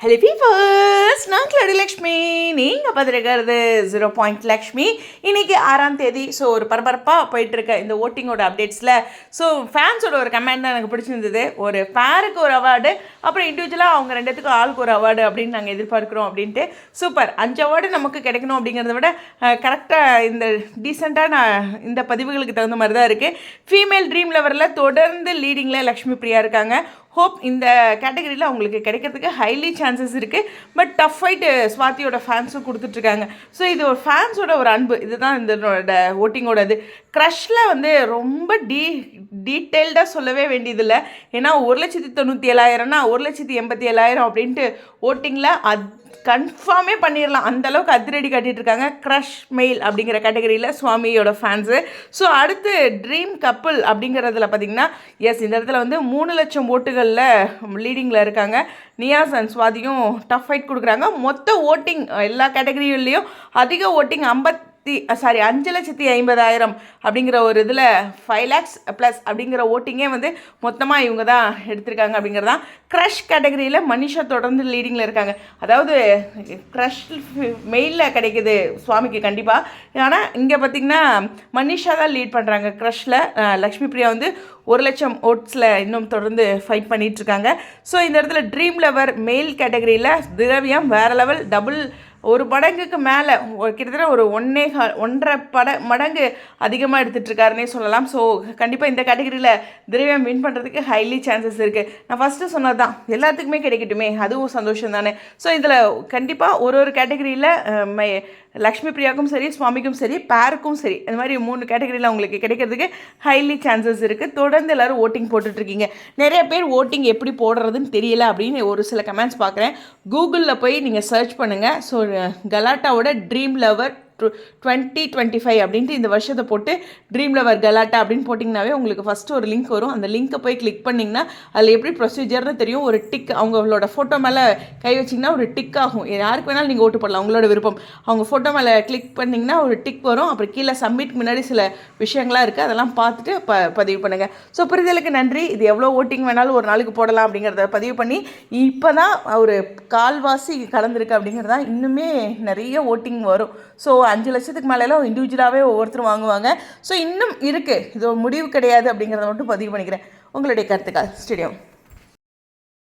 Hello peepers நான் கிளடி லக்ஷ்மி. நீங்கள் பார்த்துருக்கிறது zero point Lakshmi. இன்றைக்கி ஆறாம் தேதி ஸோ ஒரு பரபரப்பாக போயிட்டுருக்க இந்த ஓட்டிங்கோட அப்டேட்ஸில் ஸோ ஃபேன்ஸோட ஒரு கமெண்ட் தான் எனக்கு பிடிச்சிருந்தது. ஒரு பேருக்கு ஒரு அவார்டு அப்புறம் இண்டிவிஜுவலாக அவங்க ரெண்டுத்துக்கும் ஆளுக்கு ஒரு அவார்டு அப்படின்னு நாங்கள் எதிர்பார்க்குறோம் அப்படின்ட்டு. சூப்பர் அஞ்சு அவார்டு நமக்கு கிடைக்கணும் அப்படிங்கிறத விட கரெக்டாக இந்த டீசெண்டாக நான் இந்த பதிவுகளுக்கு தகுந்த மாதிரி தான் இருக்குது ஃபீமேல் ட்ரீம் லெவரில் தொடர்ந்து லீடிங்கில் லக்ஷ்மி பிரியா இருக்காங்க. ஹோப் இந்த கேட்டகரியில் அவங்களுக்கு கிடைக்கிறதுக்கு ஹைலி சான்சஸ் இருக்குது பட் டஃப் ஃபைட்டு ஸ்வாதியோட ஃபேன்ஸும் கொடுத்துட்ருக்காங்க. ஸோ இது ஒரு ஃபேன்ஸோட ஒரு அன்பு. இதுதான் இந்த ஓட்டிங்கோட இது க்ரஷில் வந்து ரொம்ப டீ டீட்டெயில்டாக சொல்லவே வேண்டியதில்லை. ஏன்னா ஒரு லட்சத்தி தொண்ணூற்றி ஏழாயிரம்னா ஒரு லட்சத்தி எண்பத்தி ஏழாயிரம் அப்படின்ட்டு ஓட்டிங்கில் அது கன்ஃபார்மே பண்ணிடலாம் அந்த அளவுக்கு அதிரடி கட்டிட்டு இருக்காங்க க்ரஷ் மெயில் அப்படிங்கிற கேட்டகரியில் சுவாமியோட ஃபேன்ஸு ஸோ அடுத்து ட்ரீம் கப்புள் அப்படிங்கிறதுல பார்த்தீங்கன்னா எஸ் இந்த இடத்துல வந்து மூணு லட்சம் ஓட்டுகளில் லீடிங்கில் இருக்காங்க. நியாஸ் அண்ட் சுவாதியும் டஃப் ஃபைட் கொடுக்குறாங்க. மொத்த ஓட்டிங் எல்லா கேட்டகரியிலையும் அதிக ஓட்டிங் ஐம்பத் சாரி அஞ்சு லட்சத்தி ஐம்பதாயிரம் அப்படிங்கிற ஒரு இதில் ஃபைவ் லேக்ஸ் ப்ளஸ் அப்படிங்கிற ஓட்டிங்கே வந்து மொத்தமாக இவங்க தான் எடுத்திருக்காங்க அப்படிங்கிறது தான் க்ரஷ் கேட்டகரியில் மனிஷா தொடர்ந்து லீடிங்கில் இருக்காங்க. அதாவது க்ரஷ் மெயிலில் கிடைக்குது சுவாமிக்கு கண்டிப்பாக ஆனால் இங்கே பார்த்திங்கன்னா மனிஷா தான் லீட் பண்ணுறாங்க க்ரஷில் லக்ஷ்மி பிரியா வந்து ஒரு லட்சம் ஓட்ஸில் இன்னும் தொடர்ந்து ஃபைட் பண்ணிகிட்ருக்காங்க ஸோ இந்த இடத்துல ட்ரீம் லெவர் மெயில் கேட்டகரியில் திரவியம் வேறு லெவல் டபுள் ஒரு மடங்குக்கு மேலே கிட்டத்தட்ட ஒரு ஒன்னே ஒன்றரை பட மடங்கு அதிகமாக எடுத்துகிட்ருக்காருன்னே சொல்லலாம். ஸோ கண்டிப்பாக இந்த கேட்டகரியில் திரவியம் வின் பண்ணுறதுக்கு ஹைலி சான்சஸ் இருக்குது நான் ஃபஸ்ட்டு சொன்னது தான் எல்லாத்துக்குமே கிடைக்கட்டுமே. அதுவும் சந்தோஷம் தானே ஸோ இதில் கண்டிப்பாக ஒரு ஒரு கேட்டகரியில் லக்ஷ்மி பிரியாவுக்கும் சரி சுவாமிக்கும் சரி பேருக்கும் சரி இந்த மாதிரி மூணு கேட்டகரியில் உங்களுக்கு கிடைக்கிறதுக்கு ஹைலி சான்சஸ் இருக்குது தொடர்ந்து எல்லோரும் ஓட்டிங் போட்டுட்ருக்கீங்க. நிறைய பேர் ஓட்டிங் எப்படி போடுறதுன்னு தெரியல அப்படின்னு ஒரு சில கமெண்ட்ஸ் பார்க்குறேன் கூகுளில் போய் நீங்கள் சர்ச் பண்ணுங்கள் so கலாட்டாவோட dream lover twenty twenty five அப்படின்ட்டு இந்த வருஷத்தை போட்டு ட்ரீம் லவர் கலாட்டா அப்படின்னு போட்டிங்கனாவே உங்களுக்கு ஃபஸ்ட்டு ஒரு லிங்க் வரும். அந்த லிங்க்கை போய் கிளிக் பண்ணிங்கன்னா அதில் எப்படி ப்ரொசீஜர்னு தெரியும். ஒரு டிக் அவங்களோட ஃபோட்டோ மேலே கை வச்சிங்கன்னா ஒரு டிக் ஆகும். யாருக்கு வேணாலும் நீங்கள் ஓட்டு போடலாம். உங்களோட விருப்பம். அவங்க ஃபோட்டோ மேலே கிளிக் பண்ணிங்கன்னா ஒரு டிக் வரும். அப்புறம் கீழே சப்மிட் முன்னாடி சில விஷயங்களாக இருக்குது அதெல்லாம் பார்த்துட்டு ப பதிவு பண்ணுங்கள் ஸோ புரிதலுக்கு நன்றி. இது எவ்வளோ ஓட்டிங் வேணாலும் ஒரு நாளுக்கு போடலாம் அப்படிங்கிறத பதிவு பண்ணி இப்போ தான் ஒரு கால்வாசி கலந்துருக்கு அப்படிங்கிறது தான் இன்னுமே நிறைய ஓட்டிங் வரும். ஸோ அஞ்சு லட்சத்துக்கு மேலெல்லாம் இண்டிவிஜுவலாகவே ஒவ்வொருத்தரும் வாங்குவாங்க. ஸோ இன்னும் இருக்குது இது ஒரு முடிவு கிடையாது அப்படிங்கிறத மட்டும் பதிவு பண்ணிக்கிறேன். உங்களுடைய கருத்துக்கள். ஸ்டேடியம்